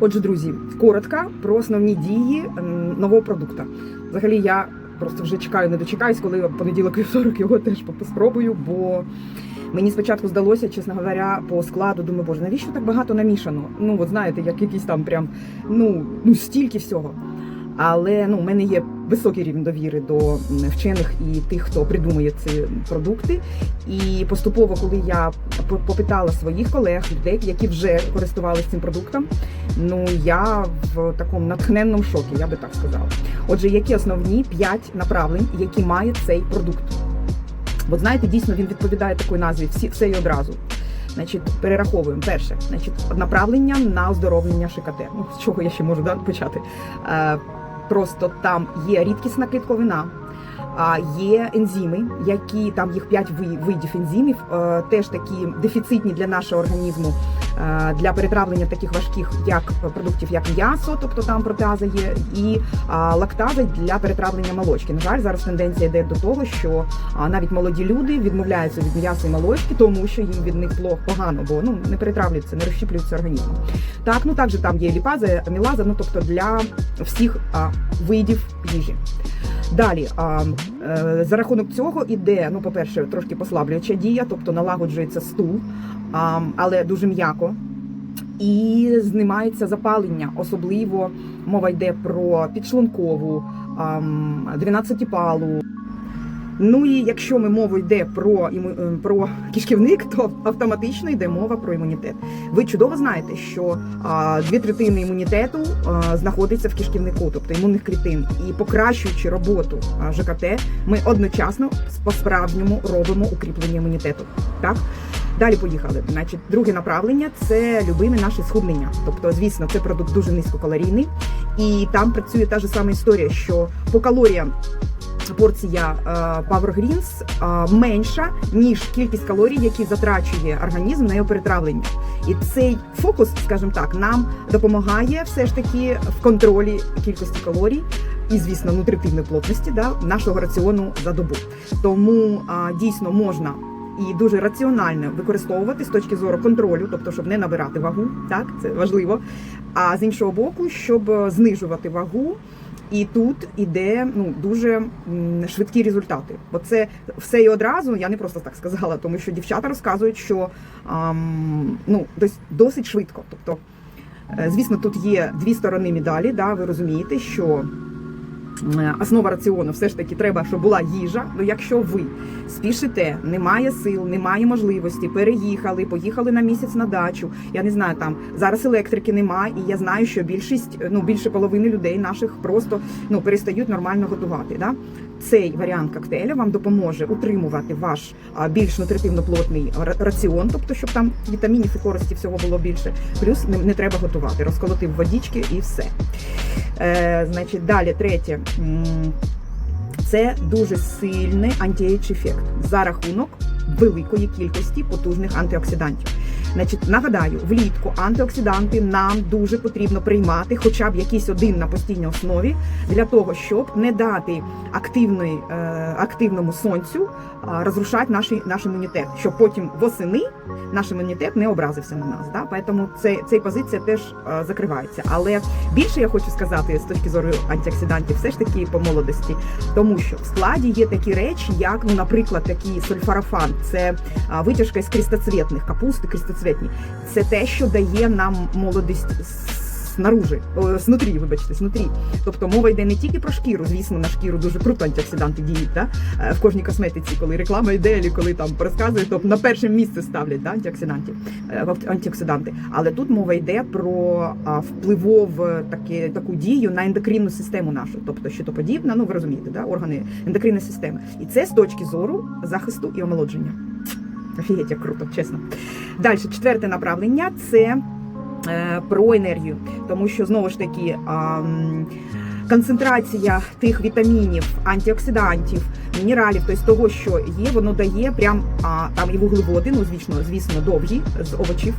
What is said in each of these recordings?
Отже, друзі, коротко про основні дії нового продукту. Взагалі, я просто вже чекаю, не дочекаюсь, коли в понеділок і вівторок його теж спробую, бо мені спочатку здалося, чесно говоря, по складу, думаю, боже, навіщо так багато намішано? Ну, от знаєте, як якийсь там прям ну, ну стільки всього. Але ну, у мене є високий рівень довіри до вчених і тих, хто придумує ці продукти. І поступово, коли я попитала своїх колег, людей, які вже користувалися цим продуктом, ну я в такому натхненному шокі, я би так сказала. Отже, які основні п'ять направлень, які має цей продукт? Бо знаєте, дійсно він відповідає такій назві всі все і одразу. Значить, перераховуємо. Перше, значить, направлення на оздоровлення ШКТ. Ну, з чого я ще можу да, почати? Просто там є рідкісна клітковина, є ензими, які там їх 5 видів ензимів, е, теж такі дефіцитні для нашого організму е, для перетравлення таких важких як продуктів, як м'ясо, тобто там протеаза є, і а, лактаза для перетравлення молочки. На жаль, зараз тенденція йде до того, що навіть молоді люди відмовляються від м'яса і молочки, тому що їм від них плохо погано, бо ну не перетравлюється, не розщіплюється організмом. Так, ну також там є ліпаза, амілаза, ну тобто для всіх видів їжі. Далі, а, е, за рахунок цього іде, ну, по-перше, трошки послаблююча дія, тобто налагоджується стул, а, але дуже м'яко. І знімається запалення, особливо мова йде про підшлункову, ам, 12-палу. Ну і якщо ми мова йде про іму- е, про кишківник, то автоматично йде мова про імунітет. Ви чудово знаєте, що а, дві третини імунітету а, знаходиться в кишківнику, тобто імунних клітин, і покращуючи роботу а, ЖКТ, ми одночасно по справжньому робимо укріплення імунітету. Так далі поїхали. Значить, друге направлення це любиме наше схуднення. Тобто, звісно, це продукт дуже низькокалорійний, і там працює та ж сама історія, що по калоріям порція е, Power Greens е, менша ніж кількість калорій, які затрачує організм на його перетравлення. І цей фокус, скажімо так, нам допомагає все ж таки в контролі кількості калорій. І, звісно, нутритивної плотності да, нашого раціону за добу. Тому а, дійсно можна і дуже раціонально використовувати з точки зору контролю, тобто, щоб не набирати вагу, так це важливо. А з іншого боку, щоб е, знижувати вагу. І тут іде ну дуже швидкі результати. Бо це все і одразу. Я не просто так сказала, тому що дівчата розказують, що ам, ну дос, досить швидко. Тобто, е, звісно, тут є дві сторони медалі. Да, ви розумієте, що основа раціону все ж таки треба, щоб була їжа. Ну, якщо ви спішите, немає сил, немає можливості, переїхали, поїхали на місяць на дачу. Я не знаю, там зараз електрики немає, і я знаю, що більшість, ну більше половини людей наших просто ну перестають нормально готувати. Да? Цей варіант коктейля вам допоможе утримувати ваш більш нутритивно плотний раціон, тобто щоб там вітамінів і користі всього було більше. Плюс не, треба готувати, розколотив водички і все. Е, значить, далі третє. Це дуже сильний антіейдж ефект за рахунок великої кількості потужних антиоксидантів. Значить, нагадаю, влітку антиоксиданти нам дуже потрібно приймати, хоча б якийсь один на постійній основі, для того, щоб не дати активної, е, активному сонцю е, розрушати наш, наш імунітет, щоб потім восени наш імунітет не образився на нас. Да? Тому це, ця позиція теж е, закривається. Але більше я хочу сказати з точки зору антиоксидантів, все ж таки по молодості, тому що в складі є такі речі, як, ну, наприклад, такий сульфарафан, це витяжка із крістоцвітних, капусти крістоцвітні. Це те, що дає нам молодість снаружи, снутрі, вибачте, снутрі. Тобто мова йде не тільки про шкіру, звісно, на шкіру дуже круто антиоксиданти діють. Да? Е, В кожній косметиці, коли реклама йде, коли там розказують, то на перше місце ставлять да, антиоксидантів, е, антиоксиданти. Але тут мова йде про впливов е, таке, таку дію на ендокринну систему нашу, тобто щитоподібна, ну ви розумієте, да, органи ендокринної системи. І це з точки зору захисту і омолодження. Офігеть, як круто, чесно. Далі, четверте направлення це е, про енергію, тому що знову ж таки. Концентрація тих вітамінів, антиоксидантів, мінералів, тобто того, що є, воно дає прям там і вуглеводи, ну звісно, звісно, довгі з овочів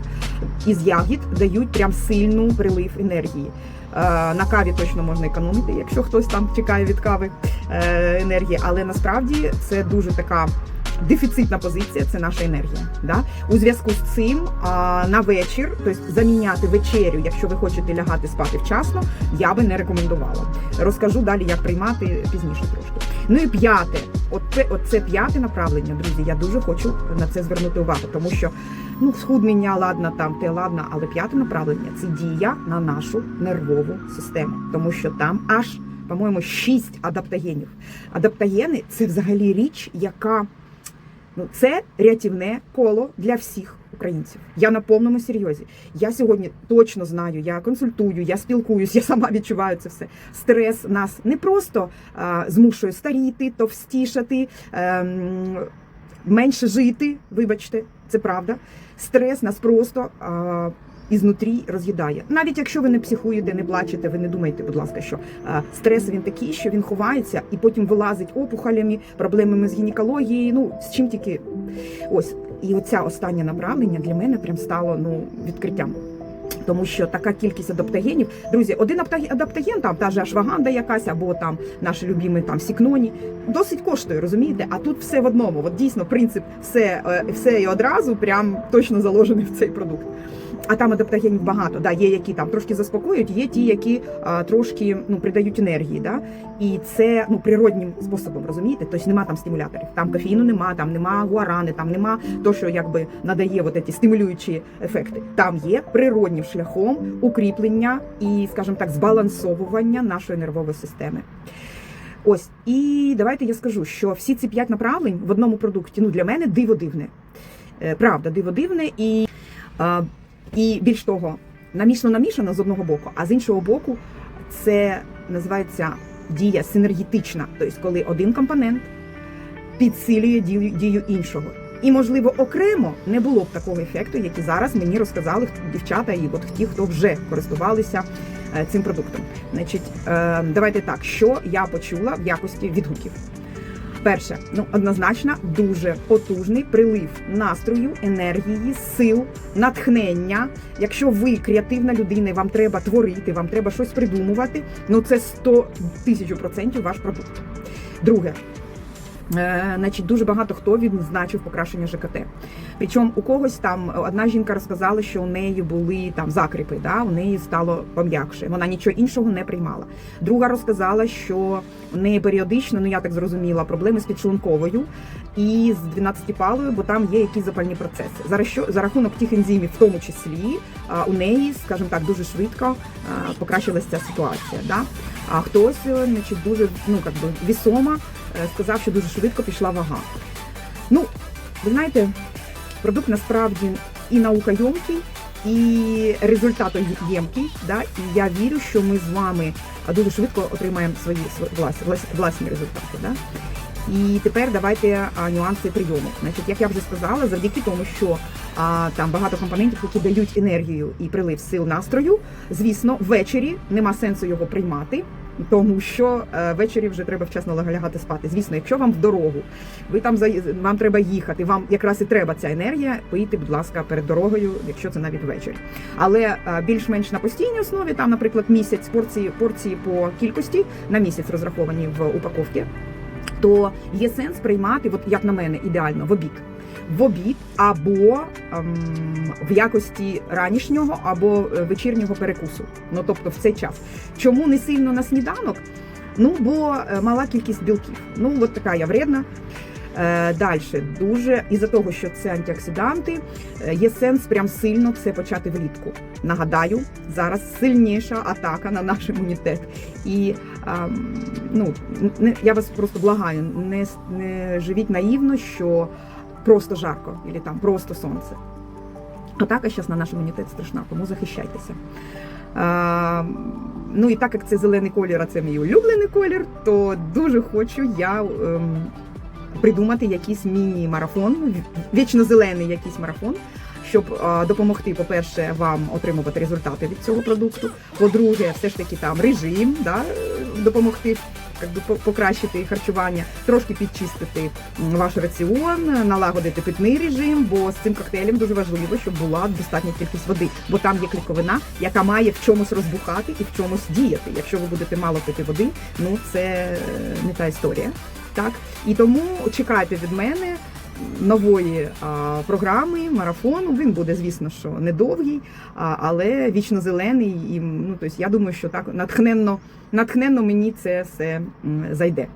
із ягід дають прям сильну прилив енергії. Е, на каві точно можна економити, якщо хтось там чекає від кави е, енергії, але насправді це дуже така дефіцитна позиція це наша енергія. Да? У зв'язку з цим а, на вечір, тобто заміняти вечерю, якщо ви хочете лягати спати вчасно, я би не рекомендувала. Розкажу далі, як приймати пізніше трошки. Ну і п'яте, оце, оце п'яте направлення, друзі. Я дуже хочу на це звернути увагу, тому що ну схуднення, ладно, там те ладно, але п'яте направлення це дія на нашу нервову систему, тому що там аж по-моєму, шість адаптогенів. Адаптогени це взагалі річ, яка ну це рятівне коло для всіх українців. Я на повному серйозі. Я сьогодні точно знаю, я консультую, я спілкуюсь, я сама відчуваю це все. Стрес нас не просто а, змушує старіти, товстішати, а, менше жити. Вибачте, це правда. Стрес нас просто. А, ізнутрі роз'їдає. Навіть якщо ви не психуєте, не плачете, ви не думайте, будь ласка, що а, стрес він такий, що він ховається і потім вилазить опухолями, проблемами з гінекологією. Ну з чим тільки ось. І оця останнє направлення для мене прям стало ну відкриттям. Тому що така кількість адаптогенів, друзі, один адаптоген, там та же ашваганда якась, або там наші любимі там сікноні, досить коштує, розумієте? А тут все в одному. От дійсно принцип все, е, все і одразу прям точно заложений в цей продукт. А там адаптогенів багато. Да, є які там трошки заспокоюють, є ті, які а, трошки ну придають енергії. Да? І це ну природнім способом, розумієте? Тобто нема там стимуляторів. Там кофеїну нема, там нема гуарани, там нема то, що якби надає от ці стимулюючі ефекти. Там є природнім шляхом укріплення і, скажімо так, збалансовування нашої нервової системи. Ось і давайте я скажу, що всі ці п'ять направлень в одному продукті ну для мене диво дивне. Е, Правда, диво дивне і. І більш того, намішано намішано з одного боку, а з іншого боку, це називається дія синергетична, тобто коли один компонент підсилює дію, дію іншого. І, можливо, окремо не було б такого ефекту, який зараз мені розказали дівчата і от ті, хто вже користувалися е, цим продуктом. Значить, е, давайте так, що я почула в якості відгуків. Перше, ну однозначно дуже потужний прилив настрою, енергії, сил, натхнення. Якщо ви креативна людина, вам треба творити, вам треба щось придумувати. Ну це 100 тисяч процентів ваш продукт. Друге. Е, Значить, дуже багато хто відзначив покращення ЖКТ. Причому у когось там одна жінка розказала, що у неї були там закріпи, да, у неї стало пом'якше. Вона нічого іншого не приймала. Друга розказала, що у неї періодично, ну я так зрозуміла, проблеми з підшлунковою і з 12-палою, бо там є якісь запальні процеси. За, ращо- за рахунок тих ензимів, в тому числі, у неї, скажімо так, дуже швидко покращилася ця ситуація. Да? А хтось, е, значить, дуже ну, как би, вісомо е, сказав, що дуже швидко пішла вага. Ну, ви знаєте, продукт насправді і наукойомкий, і результатоємкий. Да? І я вірю, що ми з вами дуже швидко отримаємо свої власні, власні результати. Да? І тепер давайте а, нюанси прийому. Значить, як я вже сказала, завдяки тому, що а, там багато компонентів, які дають енергію і прилив сил настрою. Звісно, ввечері нема сенсу його приймати. Тому що е, ввечері вже треба вчасно лягати спати. Звісно, якщо вам в дорогу, ви там за вам треба їхати, вам якраз і треба ця енергія. Поїдьте, будь ласка, перед дорогою, якщо це навіть ввечері. Але е, більш-менш на постійній основі, там, наприклад, місяць порції порції по кількості на місяць розраховані в упаковці, то є сенс приймати, от як на мене, ідеально в обід. В обід або ем, в якості ранішнього або е, вечірнього перекусу. Ну тобто в цей час. Чому не сильно на сніданок? Ну бо е, мала кількість білків. Ну от така я вредна. Е, Далі дуже із-за того, що це антиоксиданти, е, є сенс прям сильно це почати влітку. Нагадаю, зараз сильніша атака на наш імунітет. І ем, ну не я вас просто благаю, не, не живіть наївно, що просто жарко, або там просто сонце. Атака зараз на наш імунітет страшна, тому захищайтеся. А, ну і так як це зелений колір, а це мій улюблений колір, то дуже хочу я ем, придумати якийсь міні-марафон, вічно зелений якийсь марафон, щоб е, допомогти, по-перше, вам отримувати результати від цього продукту. По-друге, все ж таки там режим, да, допомогти як би, по- покращити харчування, трошки підчистити ваш раціон, налагодити питний режим, бо з цим коктейлем дуже важливо, щоб була достатня кількість води, бо там є кліковина, яка має в чомусь розбухати і в чомусь діяти. Якщо ви будете мало пити води, ну це е, не та історія. Так і тому чекайте від мене нової програми марафону. Він буде, звісно, що недовгий, але вічно зелений. І ну, тобто, я думаю, що так натхненно, натхненно мені це все зайде.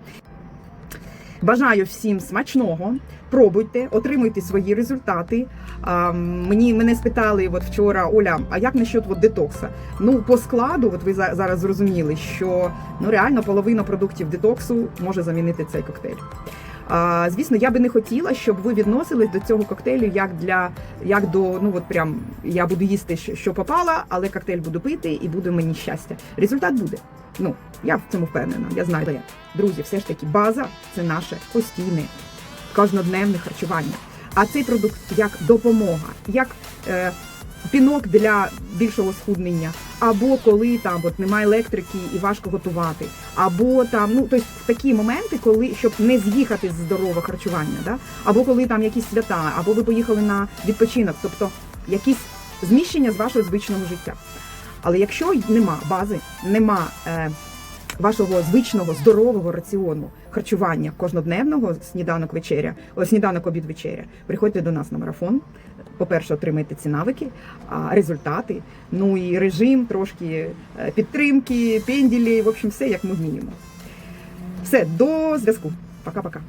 Бажаю всім смачного. Пробуйте, отримуйте свої результати. А, мені мене спитали от вчора, Оля, а як насчет от детокса? Ну, по складу, от ви за- зараз зрозуміли, що ну реально половина продуктів детоксу може замінити цей коктейль. Звісно, я би не хотіла, щоб ви відносились до цього коктейлю як для як до ну от прям я буду їсти, що, попало, але коктейль буду пити і буде мені щастя. Результат буде. Ну я в цьому впевнена. Я знаю, де. друзі, все ж таки, база це наше постійне кожнодневне харчування. А цей продукт як допомога, як е, пінок для більшого схуднення, або коли там от немає електрики і важко готувати, або там ну тобто такі моменти, коли щоб не з'їхати з здорового харчування, да? або коли там якісь свята, або ви поїхали на відпочинок, тобто якісь зміщення з вашого звичного життя. Але якщо нема бази, нема е, вашого звичного здорового раціону харчування кожнодневного сніданок вечеря, сніданок обід вечеря, приходьте до нас на марафон. По-перше, отримайте ці навики, а, результати, ну і режим, трошки е, підтримки, пенділі, в общем, все як ми вміємо. Все, до зв'язку. Пока-пока.